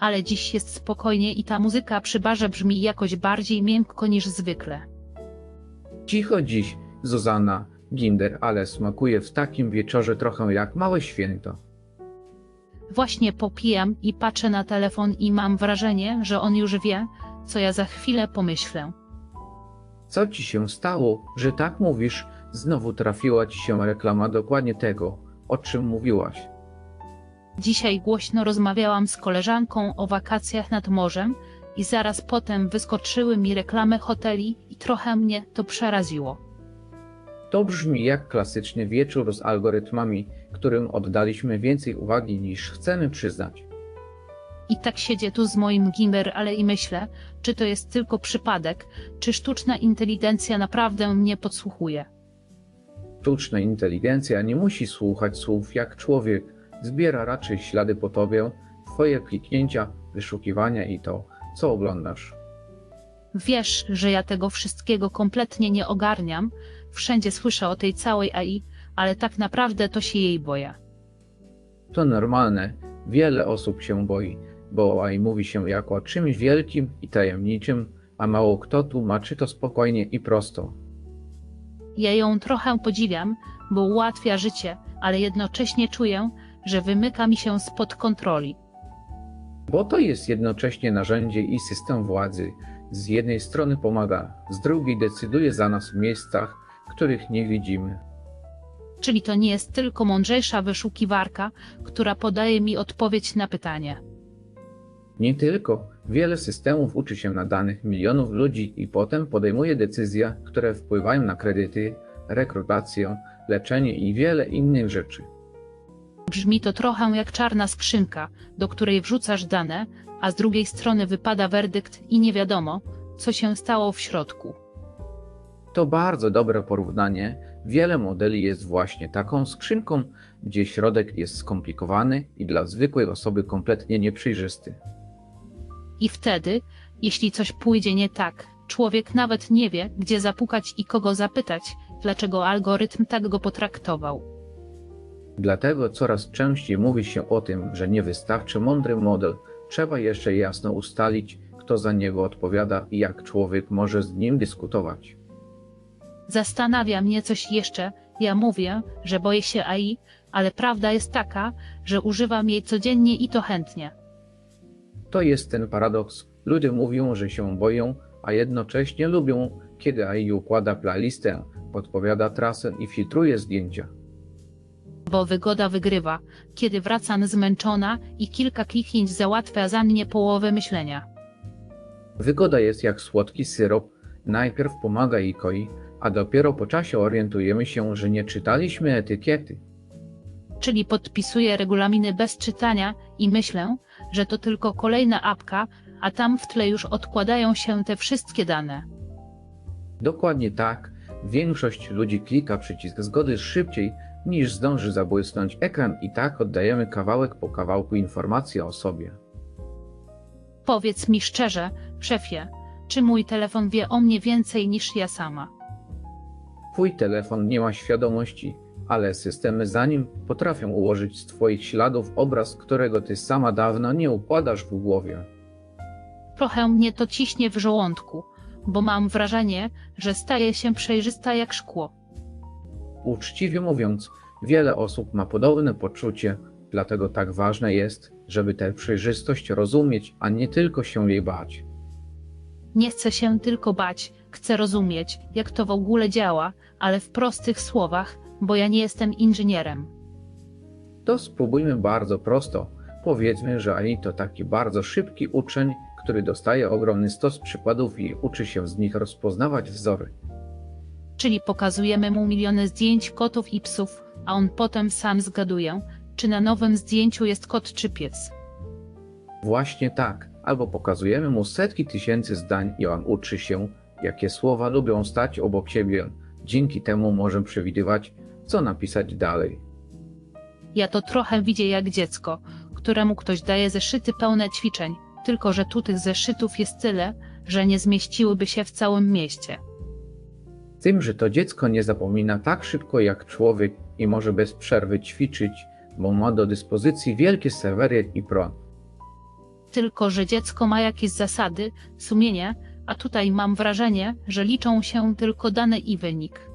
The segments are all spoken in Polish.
Ale dziś jest spokojnie i ta muzyka przy barze brzmi jakoś bardziej miękko niż zwykle. Cicho dziś, Zuzanna, Ginder, ale smakuje w takim wieczorze trochę jak małe święto. Właśnie popijam i patrzę na telefon i mam wrażenie, że on już wie, co ja za chwilę pomyślę. Co ci się stało, że tak mówisz? Znowu trafiła ci się reklama dokładnie tego, o czym mówiłaś. Dzisiaj głośno rozmawiałam z koleżanką o wakacjach nad morzem i zaraz potem wyskoczyły mi reklamy hoteli i trochę mnie to przeraziło. To brzmi jak klasyczny wieczór z algorytmami, którym oddaliśmy więcej uwagi niż chcemy przyznać. I tak siedzę tu z moim gimber, ale i myślę, czy to jest tylko przypadek, czy sztuczna inteligencja naprawdę mnie podsłuchuje. Sztuczna inteligencja nie musi słuchać słów jak człowiek, zbiera raczej ślady po tobie, twoje kliknięcia, wyszukiwania i to, co oglądasz. Wiesz, że ja tego wszystkiego kompletnie nie ogarniam, wszędzie słyszę o tej całej AI, ale tak naprawdę to się jej boję. To normalne, wiele osób się boi, bo AI mówi się jako o czymś wielkim i tajemniczym, a mało kto tłumaczy to spokojnie i prosto. Ja ją trochę podziwiam, bo ułatwia życie, ale jednocześnie czuję, że wymyka mi się spod kontroli. Bo to jest jednocześnie narzędzie i system władzy. Z jednej strony pomaga, z drugiej decyduje za nas w miejscach, których nie widzimy. Czyli to nie jest tylko mądrzejsza wyszukiwarka, która podaje mi odpowiedź na pytanie. Nie tylko, wiele systemów uczy się na danych milionów ludzi i potem podejmuje decyzje, które wpływają na kredyty, rekrutację, leczenie i wiele innych rzeczy. Brzmi to trochę jak czarna skrzynka, do której wrzucasz dane, a z drugiej strony wypada werdykt i nie wiadomo, co się stało w środku. To bardzo dobre porównanie. Wiele modeli jest właśnie taką skrzynką, gdzie środek jest skomplikowany i dla zwykłej osoby kompletnie nieprzejrzysty. I wtedy, jeśli coś pójdzie nie tak, człowiek nawet nie wie, gdzie zapukać i kogo zapytać, dlaczego algorytm tak go potraktował. Dlatego coraz częściej mówi się o tym, że nie wystarczy mądry model, trzeba jeszcze jasno ustalić, kto za niego odpowiada i jak człowiek może z nim dyskutować. Zastanawia mnie coś jeszcze, ja mówię, że boję się AI, ale prawda jest taka, że używam jej codziennie i to chętnie. To jest ten paradoks. Ludzie mówią, że się boją, a jednocześnie lubią, kiedy AI układa playlistę, podpowiada trasę i filtruje zdjęcia. Bo wygoda wygrywa, kiedy wracam zmęczona i kilka kliknięć załatwia za mnie połowę myślenia. Wygoda jest jak słodki syrop, najpierw pomaga i koi, a dopiero po czasie orientujemy się, że nie czytaliśmy etykiety. Czyli podpisuję regulaminy bez czytania i myślę, że to tylko kolejna apka, a tam w tle już odkładają się te wszystkie dane. Dokładnie tak, większość ludzi klika przycisk zgody szybciej niż zdąży zabłysnąć ekran i tak oddajemy kawałek po kawałku informacji o sobie. Powiedz mi szczerze, szefie, czy mój telefon wie o mnie więcej niż ja sama? Twój telefon nie ma świadomości, ale systemy za nim potrafią ułożyć z Twoich śladów obraz, którego Ty sama dawno nie układasz w głowie. Trochę mnie to ciśnie w żołądku, bo mam wrażenie, że staje się przejrzysta jak szkło. Uczciwie mówiąc, wiele osób ma podobne poczucie, dlatego tak ważne jest, żeby tę przejrzystość rozumieć, a nie tylko się jej bać. Nie chcę się tylko bać, chcę rozumieć, jak to w ogóle działa, ale w prostych słowach, bo ja nie jestem inżynierem. To spróbujmy bardzo prosto. Powiedzmy, że AI to taki bardzo szybki uczeń, który dostaje ogromny stos przykładów i uczy się z nich rozpoznawać wzory. Czyli pokazujemy mu miliony zdjęć kotów i psów, a on potem sam zgaduje, czy na nowym zdjęciu jest kot czy pies. Właśnie tak, albo pokazujemy mu setki tysięcy zdań i on uczy się, jakie słowa lubią stać obok siebie. Dzięki temu może przewidywać, co napisać dalej. Ja to trochę widzę jak dziecko, któremu ktoś daje zeszyty pełne ćwiczeń, tylko że tu tych zeszytów jest tyle, że nie zmieściłyby się w całym mieście. Tym, że to dziecko nie zapomina tak szybko jak człowiek i może bez przerwy ćwiczyć, bo ma do dyspozycji wielkie serwery i prąd. tylko, że dziecko ma jakieś zasady, sumienie, a tutaj mam wrażenie, że liczą się tylko dane i wynik.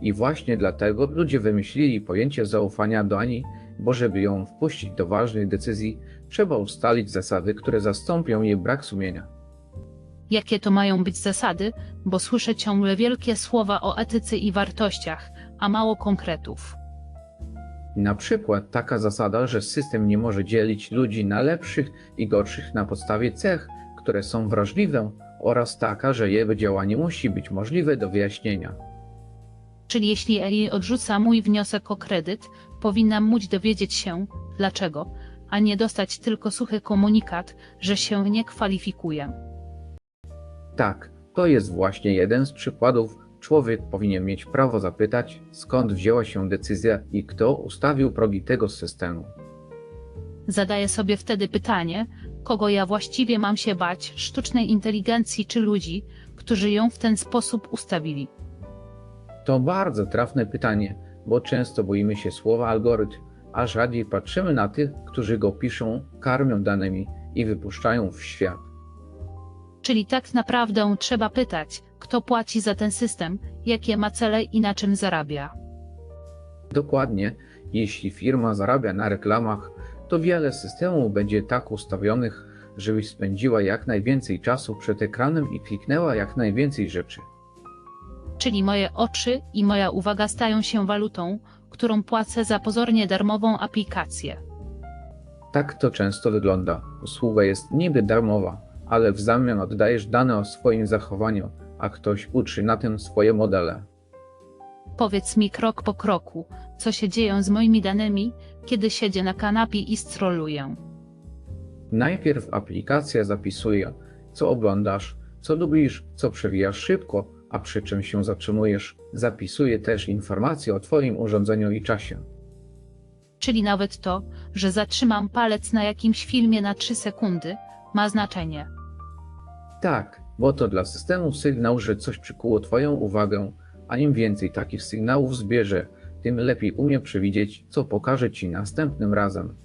I właśnie dlatego ludzie wymyślili pojęcie zaufania do Ani, bo żeby ją wpuścić do ważnych decyzji, trzeba ustalić zasady, które zastąpią jej brak sumienia. Jakie to mają być zasady, bo słyszę ciągle wielkie słowa o etyce i wartościach, a mało konkretów. Na przykład taka zasada, że system nie może dzielić ludzi na lepszych i gorszych na podstawie cech, które są wrażliwe, oraz taka, że jego działanie musi być możliwe do wyjaśnienia. Czyli jeśli Eli odrzuca mój wniosek o kredyt, powinnam móc dowiedzieć się, dlaczego, a nie dostać tylko suchy komunikat, że się nie kwalifikuję. Tak, to jest właśnie jeden z przykładów. Człowiek powinien mieć prawo zapytać, skąd wzięła się decyzja i kto ustawił progi tego systemu. Zadaję sobie wtedy pytanie, kogo ja właściwie mam się bać, sztucznej inteligencji czy ludzi, którzy ją w ten sposób ustawili. To bardzo trafne pytanie, bo często boimy się słowa algorytm, a rzadziej patrzymy na tych, którzy go piszą, karmią danymi i wypuszczają w świat. Czyli tak naprawdę trzeba pytać, kto płaci za ten system, jakie ma cele i na czym zarabia. Dokładnie, jeśli firma zarabia na reklamach, to wiele systemów będzie tak ustawionych, żebyś spędziła jak najwięcej czasu przed ekranem i kliknęła jak najwięcej rzeczy. Czyli moje oczy i moja uwaga stają się walutą, którą płacę za pozornie darmową aplikację. Tak to często wygląda. Usługa jest niby darmowa, ale w zamian oddajesz dane o swoim zachowaniu, a ktoś uczy na tym swoje modele. Powiedz mi krok po kroku, co się dzieje z moimi danymi, kiedy siedzę na kanapie i stroluję. Najpierw aplikacja zapisuje, co oglądasz, co lubisz, co przewijasz szybko, a przy czym się zatrzymujesz. Zapisuje też informacje o Twoim urządzeniu i czasie. Czyli nawet to, że zatrzymam palec na jakimś filmie na 3 sekundy, ma znaczenie. Tak, bo to dla systemu sygnał, że coś przykuło Twoją uwagę, a im więcej takich sygnałów zbierze, tym lepiej umie przewidzieć, co pokaże Ci następnym razem.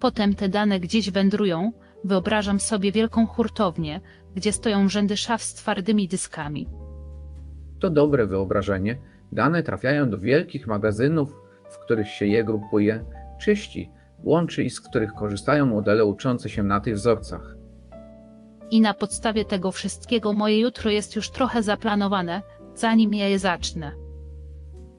Potem te dane gdzieś wędrują, wyobrażam sobie wielką hurtownię, gdzie stoją rzędy szaf z twardymi dyskami. To dobre wyobrażenie. Dane trafiają do wielkich magazynów, w których się je grupuje, czyści, łączy i z których korzystają modele uczące się na tych wzorcach. I na podstawie tego wszystkiego moje jutro jest już trochę zaplanowane, zanim ja je zacznę.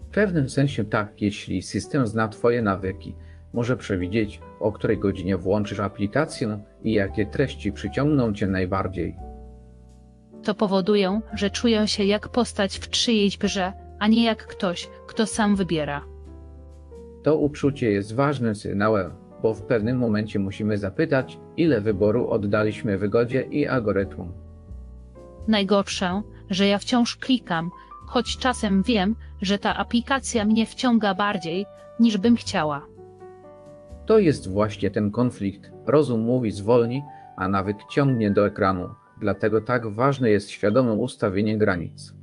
W pewnym sensie tak, jeśli system zna Twoje nawyki, może przewidzieć, o której godzinie włączysz aplikację i jakie treści przyciągną Cię najbardziej. To powoduje, że czuję się jak postać w czyjejś grze, a nie jak ktoś, kto sam wybiera. To uczucie jest ważnym sygnałem, bo w pewnym momencie musimy zapytać, ile wyboru oddaliśmy wygodzie i algorytmom. Najgorsze, że ja wciąż klikam, choć czasem wiem, że ta aplikacja mnie wciąga bardziej, niż bym chciała. To jest właśnie ten konflikt. Rozum mówi zwolni, a nawyk ciągnie do ekranu. Dlatego tak ważne jest świadome ustawienie granic.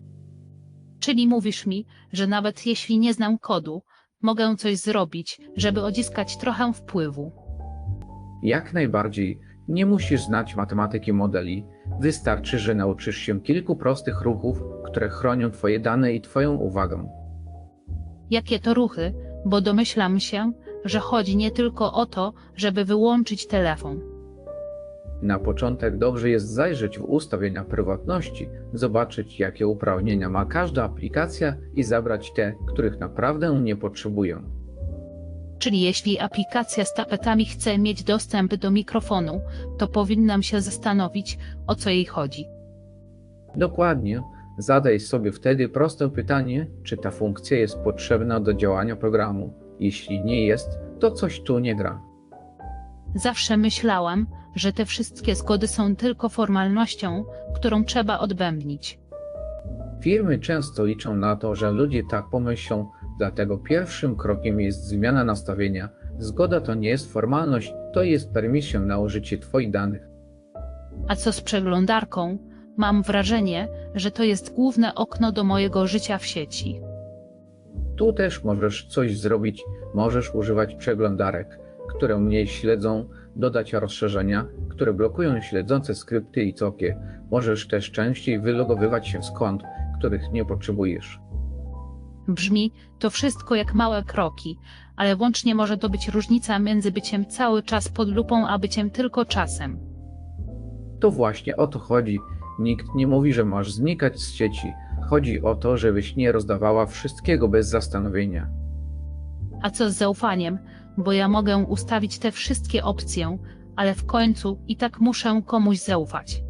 Czyli mówisz mi, że nawet jeśli nie znam kodu, mogę coś zrobić, żeby odzyskać trochę wpływu. Jak najbardziej nie musisz znać matematyki modeli. Wystarczy, że nauczysz się kilku prostych ruchów, które chronią Twoje dane i Twoją uwagę. Jakie to ruchy, bo domyślam się, że chodzi nie tylko o to, żeby wyłączyć telefon. Na początek dobrze jest zajrzeć w ustawienia prywatności, zobaczyć jakie uprawnienia ma każda aplikacja i zabrać te, których naprawdę nie potrzebują. Czyli jeśli aplikacja z tapetami chce mieć dostęp do mikrofonu, to powinnam się zastanowić, o co jej chodzi. Dokładnie. Zadaj sobie wtedy proste pytanie, czy ta funkcja jest potrzebna do działania programu. Jeśli nie jest, to coś tu nie gra. Zawsze myślałam, że te wszystkie zgody są tylko formalnością, którą trzeba odbębnić. Firmy często liczą na to, że ludzie tak pomyślą, dlatego pierwszym krokiem jest zmiana nastawienia. Zgoda to nie jest formalność, to jest permission na użycie Twoich danych. A co z przeglądarką? Mam wrażenie, że to jest główne okno do mojego życia w sieci. Tu też możesz coś zrobić, możesz używać przeglądarek, które mnie śledzą, dodać rozszerzenia, które blokują śledzące skrypty i copie. Możesz też częściej wylogowywać się z kont, których nie potrzebujesz. Brzmi to wszystko jak małe kroki, ale łącznie może to być różnica między byciem cały czas pod lupą, a byciem tylko czasem. To właśnie o to chodzi. Nikt nie mówi, że masz znikać z sieci. Chodzi o to, żebyś nie rozdawała wszystkiego bez zastanowienia. A co z zaufaniem? Bo ja mogę ustawić te wszystkie opcje, ale w końcu i tak muszę komuś zaufać.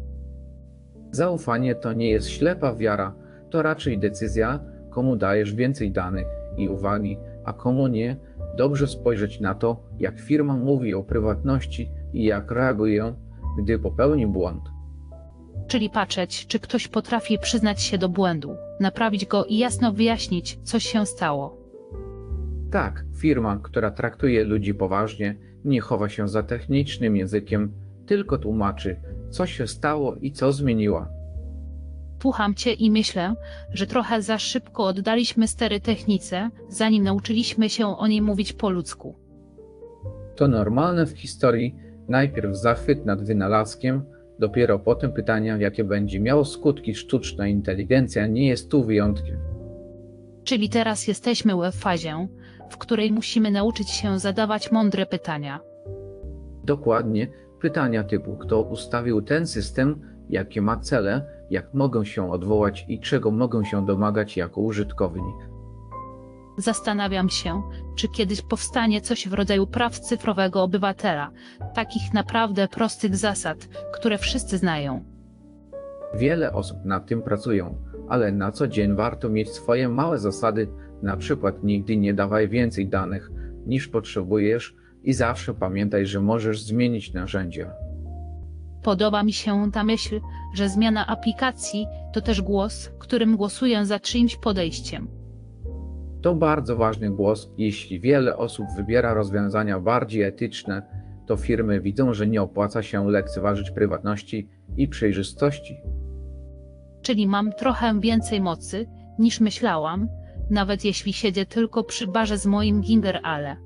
Zaufanie to nie jest ślepa wiara, to raczej decyzja, komu dajesz więcej danych i uwagi, a komu nie. Dobrze spojrzeć na to, jak firma mówi o prywatności i jak reagują, gdy popełni błąd. Czyli patrzeć, czy ktoś potrafi przyznać się do błędu, naprawić go i jasno wyjaśnić, co się stało. Tak, firma, która traktuje ludzi poważnie, nie chowa się za technicznym językiem, tylko tłumaczy, co się stało i co zmieniła. Słucham cię i myślę, że trochę za szybko oddaliśmy stery technice, zanim nauczyliśmy się o niej mówić po ludzku. To normalne w historii, najpierw zachwyt nad wynalazkiem, dopiero potem pytania, jakie będzie miało skutki sztuczna inteligencja, nie jest tu wyjątkiem. Czyli teraz jesteśmy w fazie, w której musimy nauczyć się zadawać mądre pytania. Dokładnie pytania typu, kto ustawił ten system, jakie ma cele, jak mogą się odwołać i czego mogą się domagać jako użytkownik. Zastanawiam się, czy kiedyś powstanie coś w rodzaju praw cyfrowego obywatela, takich naprawdę prostych zasad, które wszyscy znają. Wiele osób nad tym pracują, ale na co dzień warto mieć swoje małe zasady, na przykład nigdy nie dawaj więcej danych niż potrzebujesz i zawsze pamiętaj, że możesz zmienić narzędzia. Podoba mi się ta myśl, że zmiana aplikacji to też głos, którym głosuję za czyimś podejściem. To bardzo ważny głos. Jeśli wiele osób wybiera rozwiązania bardziej etyczne, to firmy widzą, że nie opłaca się lekceważyć prywatności i przejrzystości. Czyli mam trochę więcej mocy, niż myślałam, nawet jeśli siedzę tylko przy barze z moim Ginger Ale.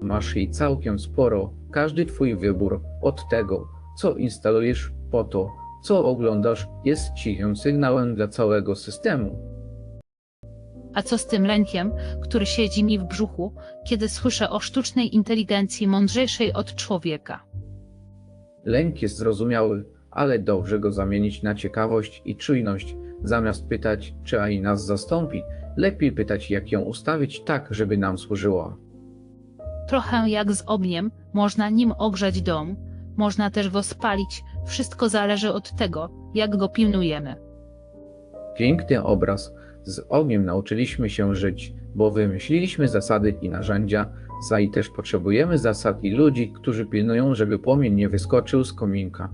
Masz jej całkiem sporo. Każdy twój wybór od tego, co instalujesz po to, co oglądasz, jest cichym sygnałem dla całego systemu. A co z tym lękiem, który siedzi mi w brzuchu, kiedy słyszę o sztucznej inteligencji mądrzejszej od człowieka? Lęk jest zrozumiały, ale dobrze go zamienić na ciekawość i czujność. Zamiast pytać, czy AI nas zastąpi, lepiej pytać, jak ją ustawić tak, żeby nam służyła. Trochę jak z ogniem, można nim ogrzać dom, można też go spalić, wszystko zależy od tego, jak go pilnujemy. Piękny obraz. Z ogniem nauczyliśmy się żyć, bo wymyśliliśmy zasady i narzędzia, za i też potrzebujemy zasad i ludzi, którzy pilnują, żeby płomień nie wyskoczył z kominka.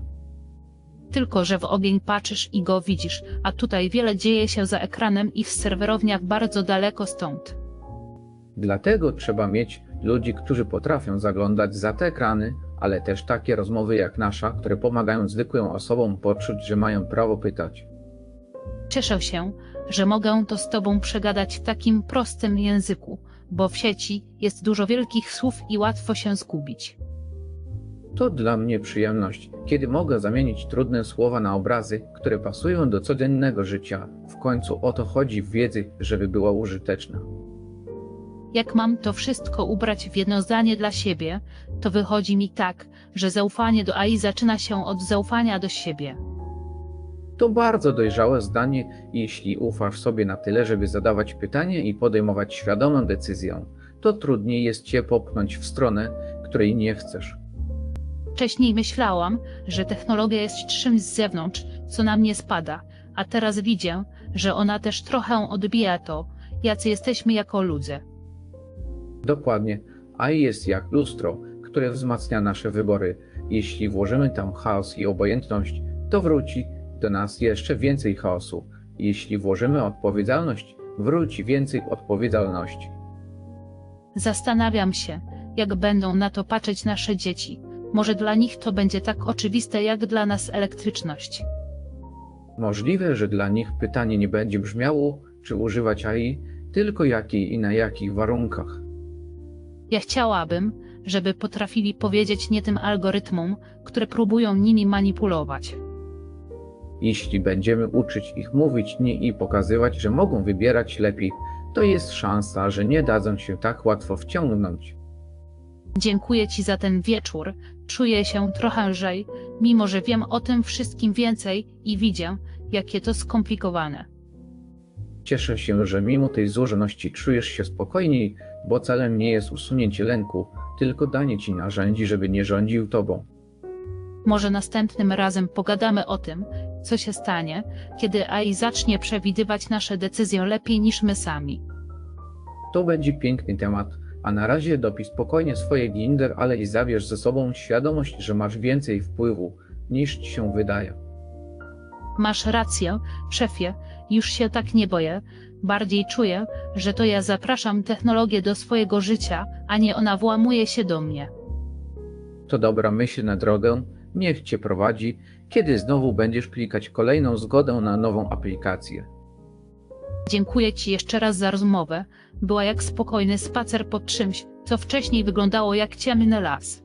Tylko, że w ogień patrzysz i go widzisz, a tutaj wiele dzieje się za ekranem i w serwerowniach bardzo daleko stąd. Dlatego trzeba mieć ludzi, którzy potrafią zaglądać za te ekrany, ale też takie rozmowy jak nasza, które pomagają zwykłym osobom poczuć, że mają prawo pytać. Cieszę się, że mogę to z Tobą przegadać w takim prostym języku, bo w sieci jest dużo wielkich słów i łatwo się zgubić. To dla mnie przyjemność, kiedy mogę zamienić trudne słowa na obrazy, które pasują do codziennego życia. W końcu o to chodzi w wiedzy, żeby była użyteczna. Jak mam to wszystko ubrać w jedno zdanie dla siebie, to wychodzi mi tak, że zaufanie do AI zaczyna się od zaufania do siebie. To bardzo dojrzałe zdanie, jeśli ufasz sobie na tyle, żeby zadawać pytanie i podejmować świadomą decyzję. To trudniej jest cię popchnąć w stronę, której nie chcesz. Wcześniej myślałam, że technologia jest czymś z zewnątrz, co na mnie spada, a teraz widzę, że ona też trochę odbija to, jacy jesteśmy jako ludzie. Dokładnie. AI jest jak lustro, które wzmacnia nasze wybory. Jeśli włożymy tam chaos i obojętność, to wróci do nas jeszcze więcej chaosu. Jeśli włożymy odpowiedzialność, wróci więcej odpowiedzialności. Zastanawiam się, jak będą na to patrzeć nasze dzieci. Może dla nich to będzie tak oczywiste jak dla nas elektryczność. Możliwe, że dla nich pytanie nie będzie brzmiało, czy używać AI, tylko jakiej i na jakich warunkach. Ja chciałabym, żeby potrafili powiedzieć nie tym algorytmom, które próbują nimi manipulować. Jeśli będziemy uczyć ich mówić nie i pokazywać, że mogą wybierać lepiej, to jest szansa, że nie dadzą się tak łatwo wciągnąć. Dziękuję Ci za ten wieczór. Czuję się trochę lżej, mimo że wiem o tym wszystkim więcej i widzę, jakie to skomplikowane. Cieszę się, że mimo tej złożoności czujesz się spokojniej, bo celem nie jest usunięcie lęku, tylko danie ci narzędzi, żeby nie rządził tobą. Może następnym razem pogadamy o tym, co się stanie, kiedy AI zacznie przewidywać nasze decyzje lepiej niż my sami. To będzie piękny temat, a na razie dopisz spokojnie swoje Ginder, ale i zabierz ze sobą świadomość, że masz więcej wpływu, niż ci się wydaje. Masz rację, szefie, już się tak nie boję. Bardziej czuję, że to ja zapraszam technologię do swojego życia, a nie ona włamuje się do mnie. To dobra myśl na drogę, niech cię prowadzi, kiedy znowu będziesz klikać kolejną zgodę na nową aplikację. Dziękuję Ci jeszcze raz za rozmowę. Była jak spokojny spacer pod czymś, co wcześniej wyglądało jak ciemny las.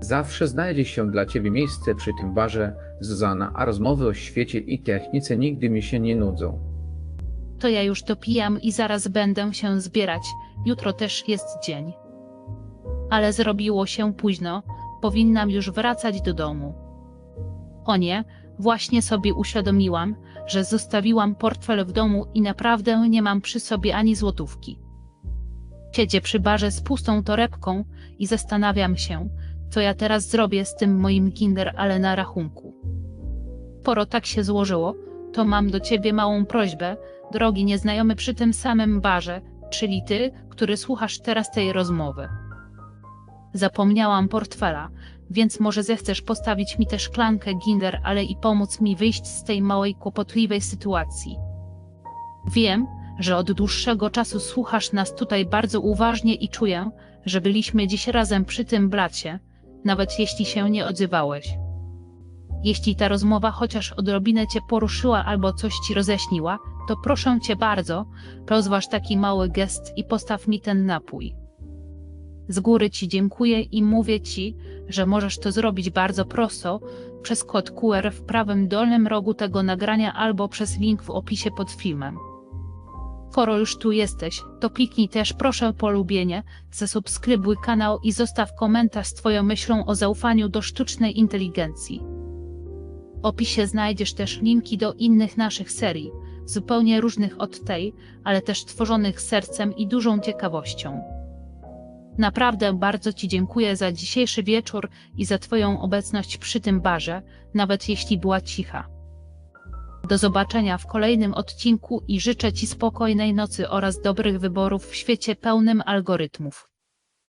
Zawsze znajdzie się dla ciebie miejsce przy tym barze, Zuzana, a rozmowy o świecie i technice nigdy mi się nie nudzą. To ja już dopijam i zaraz będę się zbierać. Jutro też jest dzień. Ale zrobiło się późno, powinnam już wracać do domu. O nie, właśnie sobie uświadomiłam, że zostawiłam portfel w domu i naprawdę nie mam przy sobie ani złotówki. Siedzę przy barze z pustą torebką i zastanawiam się, co ja teraz zrobię z tym moim kinder ale na rachunku. Poro tak się złożyło, to mam do ciebie małą prośbę, drogi nieznajomy przy tym samym barze, czyli ty, który słuchasz teraz tej rozmowy. Zapomniałam portfela, więc może zechcesz postawić mi tę szklankę Ginder, ale i pomóc mi wyjść z tej małej kłopotliwej sytuacji. Wiem, że od dłuższego czasu słuchasz nas tutaj bardzo uważnie i czuję, że byliśmy dziś razem przy tym blacie, nawet jeśli się nie odzywałeś. Jeśli ta rozmowa chociaż odrobinę cię poruszyła albo coś ci roześniła, to proszę cię bardzo, rozważ taki mały gest i postaw mi ten napój. Z góry ci dziękuję i mówię ci, że możesz to zrobić bardzo prosto przez kod QR w prawym dolnym rogu tego nagrania albo przez link w opisie pod filmem. Skoro już tu jesteś, to kliknij też proszę polubienie, zasubskrybuj kanał i zostaw komentarz z Twoją myślą o zaufaniu do sztucznej inteligencji. W opisie znajdziesz też linki do innych naszych serii, zupełnie różnych od tej, ale też tworzonych sercem i dużą ciekawością. Naprawdę bardzo Ci dziękuję za dzisiejszy wieczór i za Twoją obecność przy tym barze, nawet jeśli była cicha. Do zobaczenia w kolejnym odcinku i życzę Ci spokojnej nocy oraz dobrych wyborów w świecie pełnym algorytmów.